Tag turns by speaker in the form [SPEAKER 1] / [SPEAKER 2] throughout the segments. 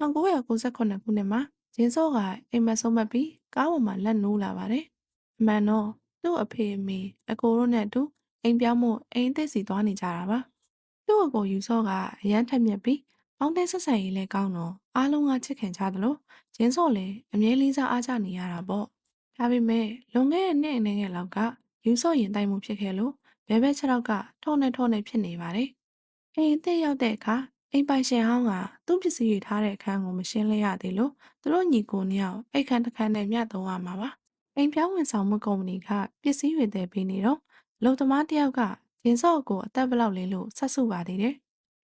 [SPEAKER 1] 1998ခုနှစ်မှာဂျင်းစော့ကအိမ်မက်ဆုံးမက်ပြီးကားပေါ်မှာလက်နိုးလာပါတယ်။အမှန်တော့သူ့အဖေအမေအကိုတို့နဲ့အတူအိမ်ပြောင်းမှုအိမ်အသစ်စီသွားနေကြတာပါ။သူ့အကိုယူစော့ကအရန်ထက်မြက်ပြီးပေါင်းတဲ့ဆက်ဆံရေးလည်းကောင်းတော့အားလုံးကချစ်ခင်ကြသလိုဂျင်းစော့လည်းအမြဲလေးစားအားကြနေရတာပေါ့။ဒါပေမဲ့လွန်ခဲ့တဲ့နှစ်အနည်းငယ်လောက်ကယူစော့ရင်တိုက်မှုဖြစ်ခဲ့လို့ဘဲဘဲခြေထောက်ကထော့နဲ့ထော့နဲ့ဖြစ်နေပါတယ်။အိမ်အသစ်ရောက်တဲ့အခါ အိမ်ပိုင်ရှင်ဟောင်းကသူ့ပစ္စည်းတွေထားတဲ့အခန်းကိုမရှင်းလဲရသေးလို့သူတို့ညီကိုနှစ်ယောက်အိတ်ခမ်းတစ်ခမ်းနဲ့မျှသုံးရမှာပါအိမ်ပြောင်းဝန်ဆောင်မှုကုမ္ပဏီကပစ္စည်းတွေတည်ပေးနေတော့အလုပ်သမားတစ်ယောက်ကဂျင်းစော့ကိုအသက်ဘယ်လောက်လဲလို့ဆက်စုပါသေးတယ်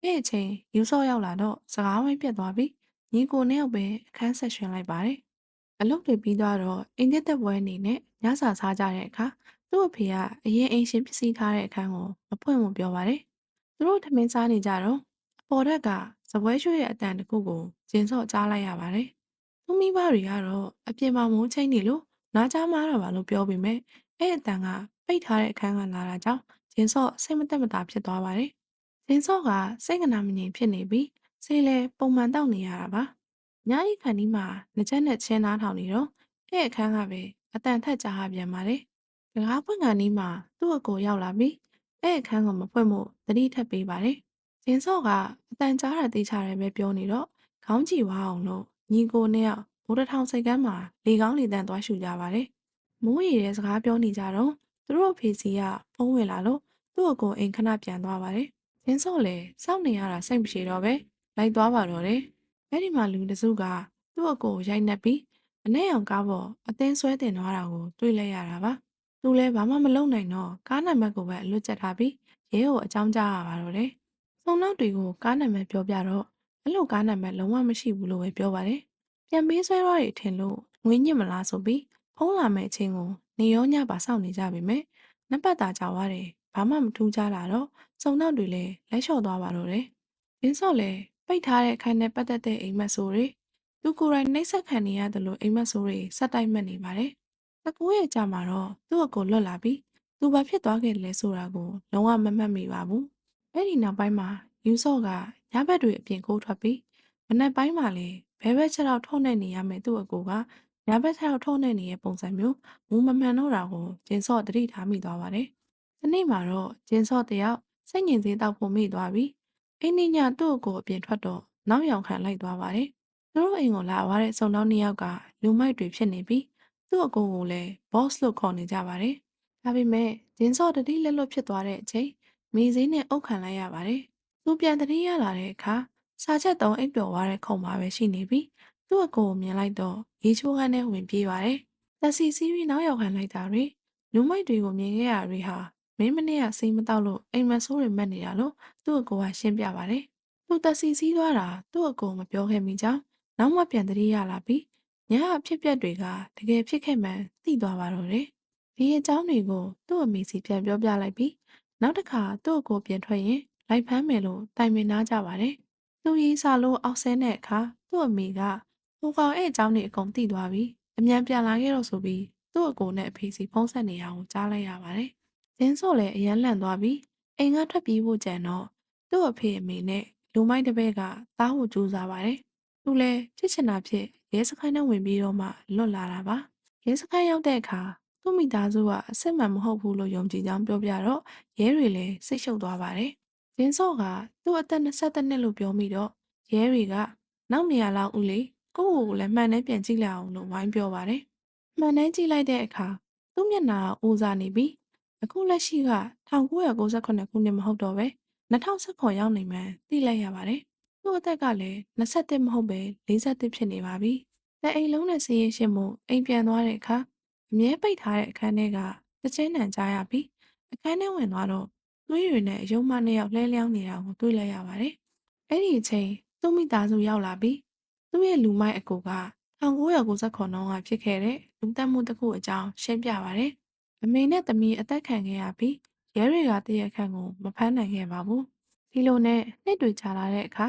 [SPEAKER 1] အဲ့အချိန်ယူစော့ရောက်လာတော့စကားဝိုင်းပြတ်သွားပြီးညီကိုနှစ်ယောက်ပဲအခန်းဆက်ရှင်လိုက်ပါတယ်အလုပ်တွေပြီးသွားတော့အိမ်သစ်သက်ပွဲအနေနဲ့ညစာစားကြတဲ့အခါသူ့အဖေကအရင်အိမ်ရှင်ပစ္စည်းထားတဲ့အခန်းကိုမဖွင့်ဖို့ပြောပါတယ်သူတို့ထမင်းစားနေကြတော့အ ပေါ်ထက်ကစပွဲရွှေရဲ့အတန်တစ်ခုကိုကျင်းစော့ကြားလိုက်ရပါတယ်။သူမိဘတွေကတော့အပြင်မှာမိုးချိတ်နေလို့နားကြားမားတာပါလို့ပြောပေမဲ့အဲ့အတန်ကပိတ်ထားတဲ့အခန်းကလာတာကြောင့်ကျင်းစော့စိတ်မသက်မသာဖြစ်သွားပါတယ်။ကျင်းစော့ကစိတ်ကနာမငြိမ်ဖြစ်နေပြီးစိတ်လည်းပုံမှန်တောက်နေရတာပါ။ညအိခန်းဒီမှာငကြက်နဲ့ချင်းသားထောင်နေတော့အဲ့အခန်းကပဲအတန်ထက်ကြားရပြန်ပါတယ်။တကားပွင့်ကန်ဒီမှာသူ့အကိုရောက်လာပြီးအဲ့အခန်းကိုမဖွင့်ဖို့သတိထပ်ပေးပါတယ်။ ဂျင်းစော့ကအတန်ကြားတာတေးချတယ်ပဲပြောနေတော့ခေါင်းကြည့်ဝအောင်လို့ညီကိုနဲ့ကဘိုးတစ်ထောင်စိတ်ကမ်းမှာလေကောင်းလေတန်သွားရှူကြပါတယ်။မိုးရီတဲ့စကားပြောနေကြတော့သူတို့အဖေစီကဖုန်းဝင်လာလို့သူ့အကိုအိမ်ခဏပြန်သွားပါတယ်။ဂျင်းစော့လည်းစောင့်နေရတာစိတ်မရှိတော့ပဲလိုက်သွားပါတော့တယ်။အဲ့ဒီမှာလူတစ်စုကသူ့အကိုကိုရိုက်နှက်ပြီးအနဲ့ရောင်ကားပေါ်အသင်းဆွဲတင်သွားတာကိုတွေ့လိုက်ရတာပါ။သူလည်းဘာမှမလုပ်နိုင်တော့ကားနံပါတ်ကိုပဲအလွတ်ကျက်ထားပြီးရဲကိုအကြောင်းကြားရပါတော့တယ်။ စုံနောက်တွေကိုကားနံပါတ်ပြောပြတော့အဲ့လိုကားနံပါတ်လုံးဝမရှိဘူးလို့ပဲပြောပါတယ်။ပြန်ပေးဆွဲတော့ရထင်လို့ငွေညစ်မလားဆိုပြီးဖုံးလာမဲ့အချင်းကိုနေရောညပါစောင့်နေကြပြီမဲ့နံပါတ်သာကြသွားတယ်။ဘာမှမထူးခြားလာတော့စုံနောက်တွေလည်းလက်လျှော့သွားပါတော့တယ်။ရင်းစော့လည်းပိတ်ထားတဲ့အခန်းနဲ့ပတ်သက်တဲ့အိမ်မက်ဆိုတွေသူကိုယ်တိုင်နှိပ်စက်ခံနေရတယ်လို့အိမ်မက်ဆိုတွေစက်တိုက်မှတ်နေပါတယ်။တကူရဲ့ကြာမှာတော့သူ့အကိုလွတ်လာပြီးသူဘာဖြစ်သွားခဲ့လဲဆိုတာကိုလုံးဝမမှတ်မိပါဘူး။ အဲ့ဒီနောက်ပိုင်းမှာယူဆော့ကညဘက်တွေအပြင်ခိုးထွက်ပြီးမနက်ပိုင်းမှာလည်းဘဲဘက်ချက်တော့ထုတ်နေနေရမယ်သူ့အကိုကညဘက်ချက်တော့ထုတ်နေနေတဲ့ပုံစံမျိုးမူမမှန်တော့တာကိုဂျင်းဆော့တတိထားမိသွားပါတယ်။ဒီနေ့မှာတော့ဂျင်းဆော့တယောက်စိတ်ငြိမ်စေးတောက်ဖို့မိသွားပြီးအင်းညသူ့အကိုအပြင်ထွက်တော့နောက်ယောင်ခံလိုက်သွားပါတယ်။သူတို့အိမ်ကိုလာသွားတဲ့စုံတော်နှစ်ယောက်ကလူမိုက်တွေဖြစ်နေပြီးသူ့အကိုကိုလည်း boss လို့ခေါ်နေကြပါတယ်။ဒါပေမဲ့ဂျင်းဆော့တတိလက်လွတ်ဖြစ်သွားတဲ့အချိန် မေးစင်းနဲ့အုပ်ခံလိုက်ရပါတယ်။သူပြန်တတိရလာတဲ့အခါစာချက်သုံးအိပ်ပျော်သွားတဲ့ခုံမှာပဲရှိနေပြီးသူ့အကိုကိုမြင်လိုက်တော့ရေချိုးခန်းနဲ့ဝင်ပြေးပါတယ်။တက်စီစီးပြီးနောက်ရောက်ခံလိုက်တာတွေလူမိုက်တွေကိုမြင်ခဲ့ရတွေဟာမင်းမနေ့ကစိတ်မတောက်လို့အိမ်မဆိုးတွေမက်နေတာလို့သူ့အကိုကရှင်းပြပါတယ်။သူတက်စီစီးသွားတာသူ့အကိုမပြောခဲ့မိကြောင်းနောက်မှပြန်တတိရလာပြီးညအဖြစ်ပျက်တွေကတကယ်ဖြစ်ခဲ့မှန်းသိသွားပါတော့တယ်။ဒီအကြောင်းတွေကိုသူ့အမေစီပြန်ပြောပြလိုက်ပြီး နောက်တစ်ခါသူ့အကိုပြန်ထွက်ရင်လိုက်ဖမ်းမယ်လို့တိုင်ပင်နာကြပါတယ်။သူရေးစားလို့အောက်ဆဲတဲ့အခါသူ့အမေကဟိုကောင်အဲ့အကြောင်းတွေအကုန်သိသွားပြီ။အမြန်ပြန်လာခဲ့တော့ဆိုပြီးသူ့အကိုနဲ့အဖေစီဖုံးဆက်နေရအောင်ကြားလိုက်ရပါတယ်။ဂျင်းစော့လည်းအရန်လန့်သွားပြီးအိမ်ကထွက်ပြေးဖို့ကြံတော့သူ့အဖေအမေနဲ့လူမိုက်တစ်ပည့်ကတားဖို့ကြိုးစားပါတယ်။သူလည်းဖြစ်ချင်တာဖြစ်ရဲစခန်းနဲ့ဝင်ပြီးတော့မှလွတ်လာတာပါ။ရဲစခန်းရောက်တဲ့အခါ သူ့မိသားစုကအစစ်မှန်မဟုတ်ဘူးလို့ယုံကြည်ကြောင်းပြောပြတော့ရဲတွေလည်းစိတ်ရှုပ်သွားပါတယ်။ဂျင်းစော့ကသူ့အသက်22နှစ်လို့ပြောမိတော့ရဲတွေကနောက်နေရာလောက်ဦးလေကိုယ့်ကိုယ်ကိုလည်းမှန်တယ်ပြန်ကြည့်လိုက်အောင်လို့ဝိုင်းပြောပါတယ်။မှန်တယ်ကြည့်လိုက်တဲ့အခါသူ့မျက်နှာကဦးစားနေပြီးအခုလက်ရှိက1998ခုနှစ်မဟုတ်တော့ပဲ2019ရောက်နေမှန်းသိလိုက်ရပါတယ်။သူ့အသက်ကလည်း21မဟုတ်ပဲ41ဖြစ်နေပါပြီ။တဲ့အိမ်လုံးနဲ့စီးရင်ရှင်းမှုအိမ်ပြန်သွားတဲ့အခါ အမြဲပိတ်ထားတဲ့အခန်းထဲကတချင်းနံကြားရပြီးအခန်းထဲဝင်သွားတော့သွေးတွေနဲ့အယုံမနှစ်ယောက်လဲလျောင်းနေတာကိုတွေ့လိုက်ရပါတယ်။အဲ့ဒီအချိန်သူ့မိသားစုရောက်လာပြီးသူ့ရဲ့လူမိုက်အကိုက1998ခုနှစ်ကဖြစ်ခဲ့တဲ့လူတက်မှုတစ်ခုအကြောင်းရှင်းပြပါတယ်။အမေနဲ့သမီးအသက်ခံခဲ့ရပြီးရဲတွေကတရက်ခန့်ကိုမဖမ်းနိုင်ခဲ့ပါဘူး။ဒီလိုနဲ့နှစ်တွေကြာလာတဲ့အခါ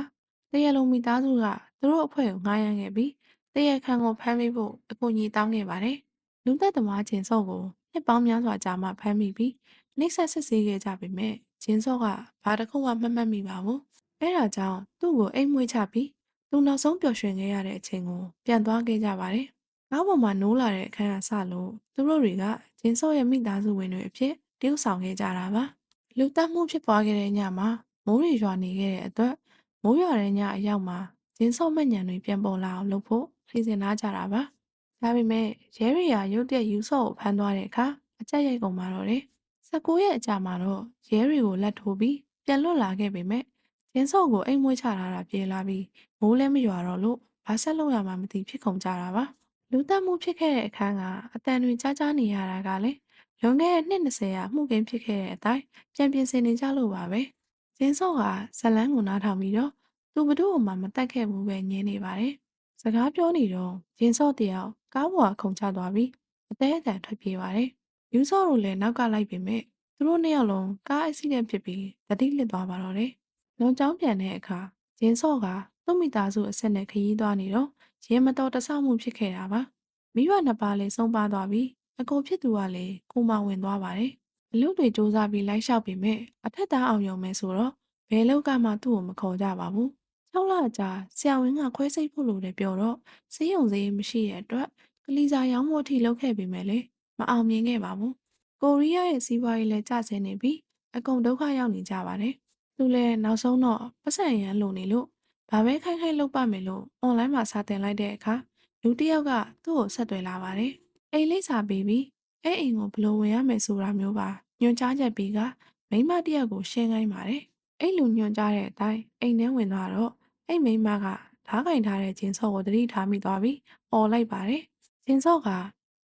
[SPEAKER 1] တရက်လုံးမိသားစုကသူတို့အဖွဲ့ကိုငှားရမ်းခဲ့ပြီးတရက်ခန့်ကိုဖမ်းမိဖို့အကူအညီတောင်းခဲ့ပါတယ်။ လူသက်သမားချင်းစော့ကိုနှစ်ပေါင်းများစွာကြာမှဖမ်းမိပြီးနှိပ်စက်စစ်ဆေးခဲ့ကြပေမဲ့ဂျင်းစော့ကဘာတစ်ခုမှမမှတ်မိပါဘူး။အဲဒါကြောင့်သူ့ကိုအိမ်မွေးချပြီးသူနောက်ဆုံးပျော်ရွှင်ခဲ့ရတဲ့အချိန်ကိုပြန်သွားခဲ့ကြပါတယ်။ကားပေါ်မှာနိုးလာတဲ့အခန်းကစလို့သူတို့တွေကဂျင်းစောရဲ့မိသားစုဝင်တွေအဖြစ်တယောက်ဆောင်ခဲ့ကြတာပါ။လူတက်မှုဖြစ်ပွားခဲ့တဲ့ညမှာမိုးရေရွာနေခဲ့တဲ့အတွက်မိုးရွာတဲ့ညအရောက်မှာဂျင်းစောမညံတွေပြန်ပေါ်လာအောင်လုပ်ဖို့စီစဉ်ထားကြတာပါ။ ဒါပေမဲ့ရဲရီယာရုတ်တရက်ယူဆော့ကိုဖမ်းသွားတဲ့အခါအကြက်ရိုက်ကုန်มาတော့တယ်။19ရက်အကြာမှာတော့ရဲရီကိုလက်ထိုးပြီးပြန်လွတ်လာခဲ့ပေမဲ့ဂျင်းစောကိုအိမ်မွေးချထားတာပြေလာပြီးမိုးလည်းမရွာတော့လို့ဘာဆက်လုပ်ရမှမသိဖြစ်ကုန်ကြတာပါ။လူတက်မှုဖြစ်ခဲ့တဲ့အခန်းကအတန်တွေကြားကြားနေရတာကလည်းလွန်ခဲ့တဲ့နှစ်20ရာမှုကင်းဖြစ်ခဲ့တဲ့အတိုင်းပြန်ပြင်ဆင်နေကြလို့ပါပဲ။ဂျင်းစောကဇလန်းကိုနားထောင်ပြီးတော့သူဘသူ့အမှမတက်ခဲ့ဘူးပဲညင်းနေပါတယ်။ စကားပြောနေတော့ဂျင်းစောတယောက်ကားပေါ်ကခုန်ချသွားပြီးအသေးအတန်ထွက်ပြေးပါတယ်။ယူစောတို့လည်းနောက်ကလိုက်ပေမဲ့သူတို့နှစ်ယောက်လုံးကားအက်ဆီဒန့်ဖြစ်ပြီးတတိလစ်သွားပါတော့တယ်။လွန်ကျောင်းပြန်တဲ့အခါဂျင်းစောကသူ့မိသားစုအဆက်နဲ့ခရီးသွားနေတော့ရဲမတော်တဆမှုဖြစ်ခဲ့တာပါ။မိဘနှစ်ပါးလည်းဆုံးပါသွားပြီးအကိုဖြစ်သူကလည်းကိုမဝင်သွားပါတယ်။အလုပ်တွေစူးစမ်းပြီးလိုက်လျှောက်ပေမဲ့အထက်သားအောင်ရုံမဲ့ဆိုတော့ဘယ်လောက်ကမှသူ့ကိုမခေါ်ကြပါဘူး။ ၆လကြာဆရာဝန်ကခွဲစိတ်ဖို့လို့လည်းပြောတော့ဆေးရုံဆေးမရှိတဲ့အတွက်ကလီစာရောင်းဖို့အထိလုပ်ခဲ့ပေမဲ့လေမအောင်မြင်ခဲ့ပါဘူး။ကိုရီးယားရဲ့စီးပွားရေးလည်းကျဆင်းနေပြီးအကုန်ဒုက္ခရောက်နေကြပါတယ်။သူလည်းနောက်ဆုံးတော့ပတ်စံရန်လိုနေလို့ဘာပဲခိုင်းခိုင်းလုပ်ပါမယ်လို့အွန်လိုင်းမှာစာတင်လိုက်တဲ့အခါလူတစ်ယောက်ကသူ့ကိုဆက်သွယ်လာပါတယ်။အိမ်လိပ်စာပေးပြီးအဲ့အိမ်ကိုဘယ်လိုဝင်ရမယ်ဆိုတာမျိုးပါညွှန်ကြားချက်ပေးကမိန်းမတစ်ယောက်ကိုရှင်းခိုင်းပါတယ်။အဲ့လူညွှန်ကြားတဲ့အတိုင်းအိမ်ထဲဝင်သွားတော့ အဲ့မိန်းမကဓားကင်ထားတဲ့ဂျင်းစော့ကိုတတိထားမိသွားပြီးអော်လိုက်ပါတယ်။ဂျင်းစော့က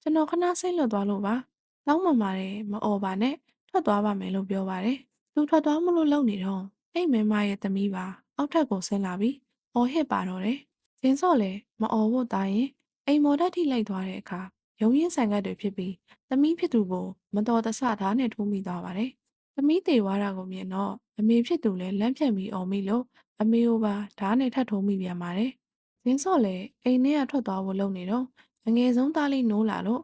[SPEAKER 1] ကျွန်တော်ခဏစိတ်လွတ်သွားလို့ပါ။တောင်းပန်ပါတယ်မអော်ပါနဲ့ထွက်သွားပါမယ်လို့ပြောပါတယ်။သူထွက်သွားမလို့လုံနေတော့အဲ့မိန်းမရဲ့သမီးပါအောက်ထပ်ကိုဆင်းလာပြီးအော်ဟစ်ပါတော့တယ်။ဂျင်းစော့လည်းမអော်ဖို့တာရင်အိမ်မော်ဓာတ်ထိလိုက်သွားတဲ့အခါရုံရင်းဆန်ကတ်တွေဖြစ်ပြီးသမီးဖြစ်သူကိုမတော်တဆဓာတ်နဲ့ထိုးမိသွားပါတယ်။သမီးတေဝါတာကိုမြင်တော့အမေဖြစ်သူလည်းလမ်းဖြတ်ပြီးអော်မိလို့ အမေကိုပါဓာတ်နဲ့ထပ်ထိုးမိပြန်ပါတယ်။ဂျင်းစော့လည်းအိမ်ထဲကထွက်သွားဖို့လုပ်နေတော့အငယ်ဆုံးသားလေးနိုးလာလို့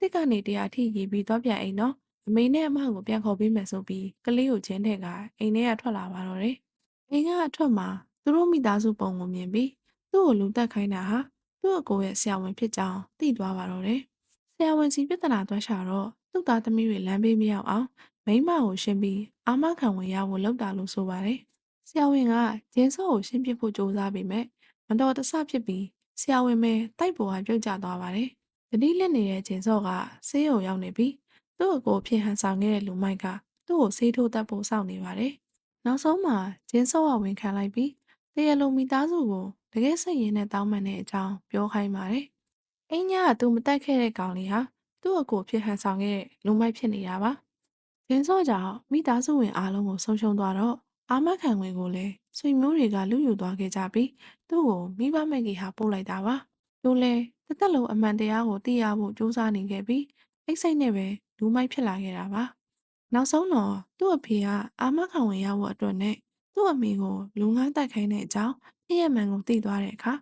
[SPEAKER 1] တစ်ကနေတရားထိရေးပြီးတော့ပြန်အိမ်တော့အမေနဲ့အမကိုပြန်ခေါ်ပေးမယ်ဆိုပြီးကလေးကိုချင်းထဲကအိမ်ထဲကထွက်လာပါတော့တယ်။အိမ်ကအထွက်မှာသူတို့မိသားစုပုံကိုမြင်ပြီးသူ့ကိုလူတက်ခိုင်းတာဟာသူ့အကိုရဲ့ဆရာဝန်ဖြစ်ကြောင်းသိသွားပါတော့တယ်။ဆရာဝန်စီပြဿနာသွားရှာတော့သူ့သားသမီးတွေလမ်းဘေးမရောက်အောင်မိန်းမကိုရှင်းပြီးအာမခံဝင်ရဖို့လုပ်တာလို့ဆိုပါတယ်။ ဆရာဝန်ကဂျင်းစောကိုရှင်းပြဖို့ကြိုးစားပေမဲ့မတော်တဆဖြစ်ပြီးဆရာဝန်မဲတိုက်ပေါ်ကပြုတ်ကျသွားပါတယ်။တတိလက်နေတဲ့ဂျင်းစောကဆေးရုံရောက်နေပြီးသူ့အကိုဖြစ်ဟန်ဆောင်ခဲ့တဲ့လူမိုက်ကသူ့ကိုဆေးထိုးတတ်ဖို့စောင့်နေပါတယ်။နောက်ဆုံးမှာဂျင်းစောကဝင်ခံလိုက်ပြီးတရလုံးမိသားစုကိုတကယ်စိတ်ရင်းနဲ့တောင်းပန်တဲ့အကြောင်းပြောခိုင်းပါတယ်။အင်းညာကသူမတက်ခဲ့တဲ့ကောင်လေးဟာသူ့အကိုဖြစ်ဟန်ဆောင်ခဲ့တဲ့လူမိုက်ဖြစ်နေတာပါ။ဂျင်းစောကြောင့်မိသားစုဝင်အားလုံးကိုဆုံးရှုံးသွားတော့ အာမခံဝင်ကိုလည်းဆွေမျိုးတွေကလူယူသွားခဲ့ကြပြီးသူ့ကိုမိဘမဲ့ကြီးဟာပို့လိုက်တာပါ။သူလည်းတစ်သက်လုံးအမှန်တရားကိုသိရဖို့ကြိုးစားနေခဲ့ပြီးအိတ်စိတ်နဲ့ပဲလူမိုက်ဖြစ်လာခဲ့တာပါ။နောက်ဆုံးတော့သူ့အဖေကအာမခံဝင်ရဖို့အတွက်နဲ့သူ့အမေကိုလူငန်းတိုက်ခိုင်းတဲ့အကြောင်းပြည့်ရမှန်ကိုသိသွားတဲ့အခါ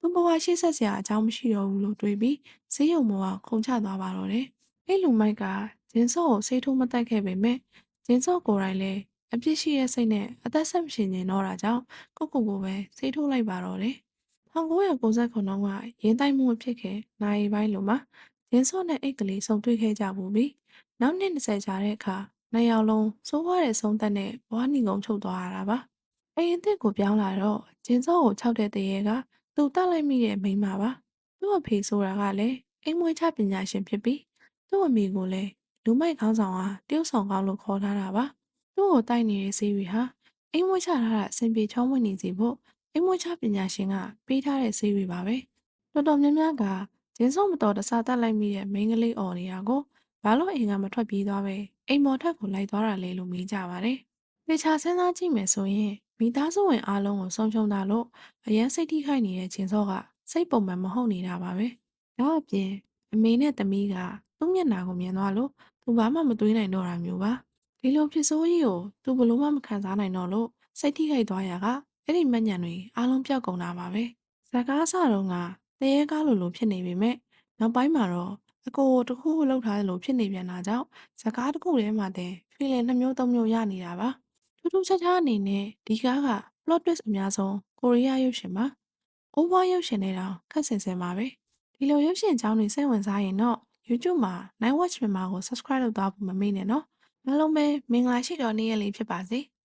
[SPEAKER 1] သူ့ဘဝရှေ့ဆက်စရာအကြောင်းမရှိတော့ဘူးလို့တွေးပြီးဈေးရုံပေါ်ကခုန်ချသွားပါတော့တယ်။အဲ့လူမိုက်ကဂျင်းစော့ကိုဆေးထိုးမတက်ခဲ့ပေမဲ့ဂျင်းစော့ကိုယ်တိုင်လည်း အပြစ်ရှိတဲ့စိတ်နဲ့အသက်ဆက်မရှင်နေတော့တာကြောင့်ကိုကိုကိုပဲဆေးထိုးလိုက်ပါတော့တယ်။1999ခုနှစ်ကရင်းတိုက်မှုဖြစ်ခဲ့နိုင်ပိုင်းလိုမှာဂျင်းစော့နဲ့အိတ်ကလေးဆုံတွေ့ခဲ့ကြဘူးပြီးနောက်နှစ်20ကြာတဲ့အခါနှစ်ယောက်လုံးစိုးွားတဲ့ဆုံးသက်နဲ့ဘွားနီကုံချုပ်သွားရတာပါ။အိမ်အစ်စ်ကိုပြောင်းလာတော့ဂျင်းစောကိုခြောက်တဲ့တရေကသူတက်လိုက်မိတဲ့မိန်းမပါ။သူ့အဖေဆိုတာကလည်းအိမ်မွေးချပညာရှင်ဖြစ်ပြီးသူ့အမေကိုလည်းလူမိုက်ခေါင်းဆောင်ဟာတယောက်ဆောင်ကောင်းလို့ခေါ်ထားတာပါ။ သူ့ကိုတိုက်နေတဲ့ဆေးတွေဟာအိမ်မွေးချထားတာအဆင်ပြေချောင်းဝင်နေစီဖို့အိမ်မွေးချပညာရှင်ကပေးထားတဲ့ဆေးတွေပါပဲ။တော်တော်များများကဂျင်းစောမတော်တဆတက်လိုက်မိတဲ့မိန်းကလေးအော်နေတာကိုဘာလို့အိမ်ကမထွက်ပြေးသွားပဲအိမ်မော်ထက်ကိုလိုက်သွားတာလဲလို့မေးကြပါတယ်။တေချာစဉ်းစားကြည့်မယ်ဆိုရင်မိသားစုဝင်အားလုံးကိုဆုံးရှုံးတာလို့အရန်စိတ်ထိခိုက်နေတဲ့ချင်းစောကစိတ်ပုံမှန်မဟုတ်နေတာပါပဲ။ဒါအပြင်အမေနဲ့သမီးကသူ့မျက်နှာကိုမြင်သွားလို့သူဘာမှမတွေးနိုင်တော့တာမျိုးပါ။ ဒီလိုဖြစ်ဆိုးကြီးကိုသူဘလို့မှမခံစားနိုင်တော့လို့စိတ်ထိခိုက်သွားရကအဲ့ဒီမညံတွေအားလုံးပြောက်ကုန်တာပါပဲဇကားစတော့ကတရေကားလိုလိုဖြစ်နေပေမဲ့နောက်ပိုင်းမှာတော့အကိုတခုခုလောက်ထားတယ်လို့ဖြစ်နေပြန်တာကြောင့်ဇကားတခုထဲမှာတင် feeling နှမျိုးသုံးမျိုးရနေတာပါထူးထူးခြားခြားအနေနဲ့ဒီကားက plot twist အများဆုံးကိုရီးယားရုပ်ရှင်မှာ over ရုပ်ရှင်နဲ့တောင်ခက်ဆင်ဆင်ပါပဲဒီလိုရုပ်ရှင်အကြောင်းတွေစိတ်ဝင်စားရင်တော့ YouTube မှာ Night Watch မြန်မာကို subscribe လုပ်သွားဖို့မမေ့နဲ့နော် အားလုံးပဲမင်္ဂလာရှိတော်နေ့ရက်လေးဖြစ်ပါစေ။